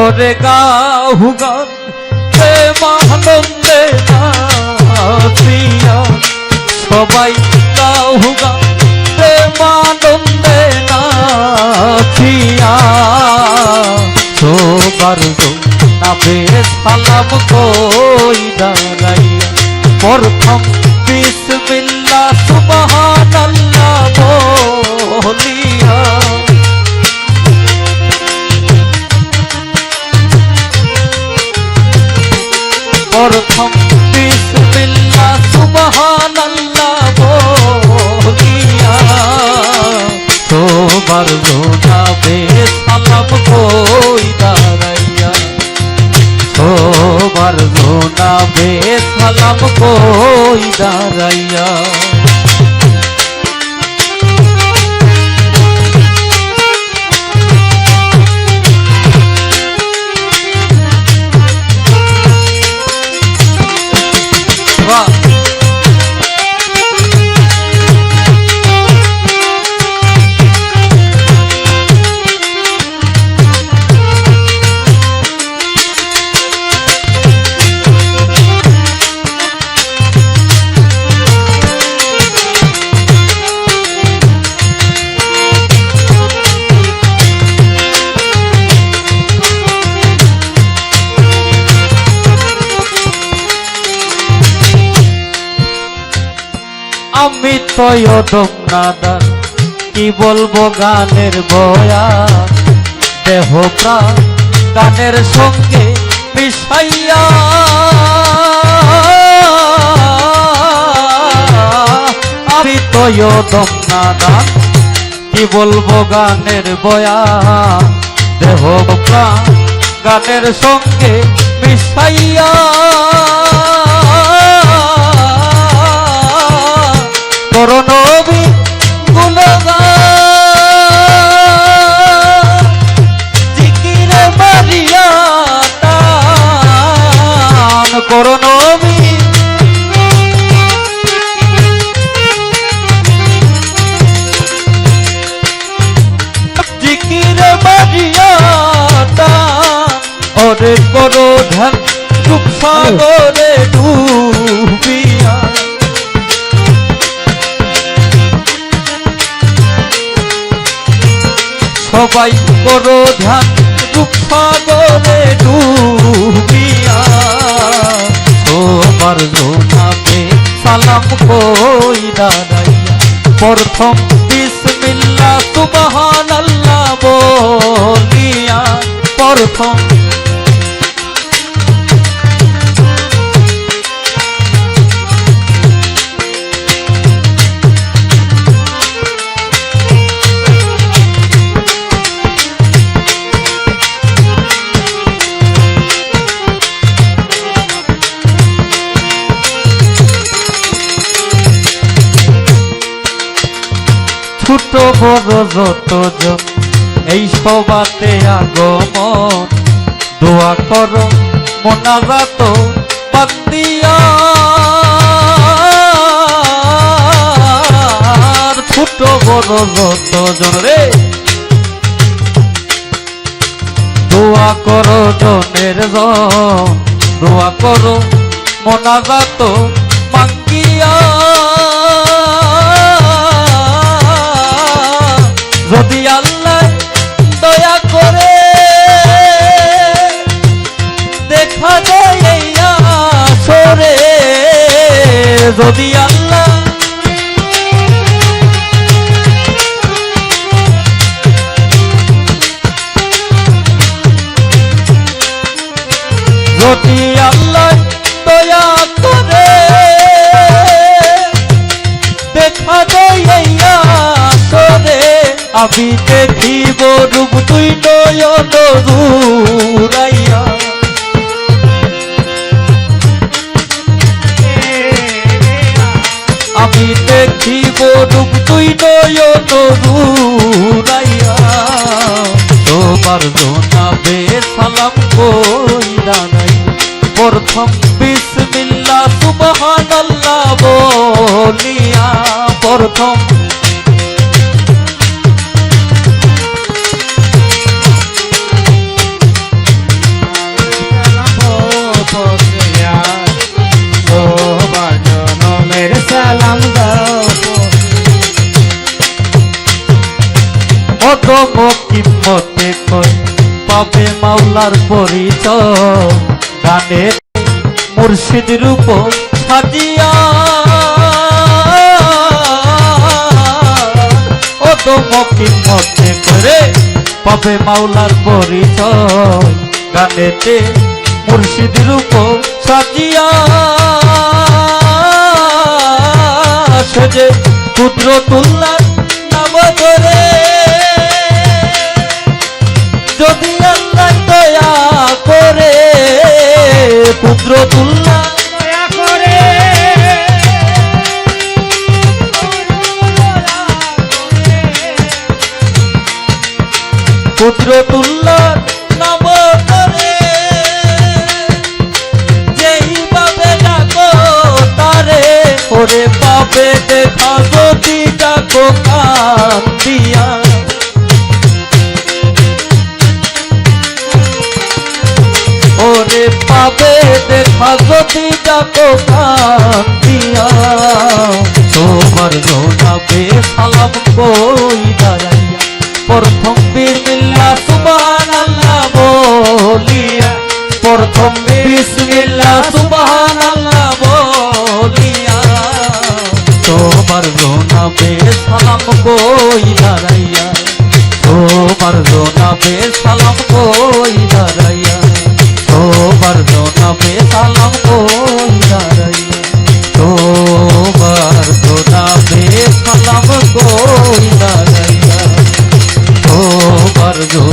ওরে গাহু গান প্রেমানন্দে নাচিয়া। সবাই গাহু গান প্রেমানন্দে নাচিয়া। সবার নাবে সালাম কই দাঁড়াইয়া, প্রথম তোমার জোনাবে সালাম কই দাঁড়াইয়া? তোমার জোনাবে সালাম কই দাঁড়াইয়া? আমি তয়দম নাদান কি বলব গানের বয়া? দেহ প্রাণ গানের সঙ্গে মিশাইয়া। আমি তয়দম নাদান কি বলব গানের বয়া? দেহ প্রাণ গানের সঙ্গে মিশাইয়া। টান করণবি জিকিরে টান ওরে করো ধ্যান রূপ সাগরে ডুবিয়া। সবাই করো ধ্যান রূপ সাগরে ডুবিয়া। তোমার জোনাবে সালাম কই দাঁড়াইয়া প্রথম বিসমিল্লাহ সুবহানাল্লাহ বলিয়া প্রথম ছোট বড় যত জন, এই সবাতে আগমন। দোয়া করো, মোনাজাত বান্দিয়া। ছোট বড় যত জন রে। দোয়া করো জনের জন, দোয়া করো মোনাজাত যদি আল্লাহ যদি আল্লাহ দয়া করে দেখা সরে আমি দেখিব রূপ তুই নয়ন রূপ তুই নয়ন দূরাইয়া তোমার জোনাবে সালাম কই দাঁড়াই প্রথম বিসমিল্লাহ সুবহানাল্লাহ বলিয়া প্রথম কিম্মতে কই? পাবে মাওলার পরিচয়। গানে মুর্শিদ রূপ সাজিয়া ও তো কিম্মতে করে পাবে মাওলার পরিচয়। গানেতে মুর্শিদ রূপ সাজিয়া। সেজে কুদরতুল্লাহ নাম কুদরতুল্লাহ নাম ধরে যেই পাবে ডাকো তারে, ওরে পাবে দেখা যদি ডাকো কাঁদিয়া। ওরে পাবে দেখা যদি ডাকো কান দিয়া তোমার জোনাবে সালাম কই দাঁড়াইয়া প্রথম বিসমিল্লাহ, সুবহানাল্লাহ বলিয়া। প্রথম বিসমিল্লাহ, সুবহানাল্লাহ বলিয়া। তোমার গোনাবে সালাম কই দাঁড়াইয়া? তোমার গোনাবে সালাম কই তোমার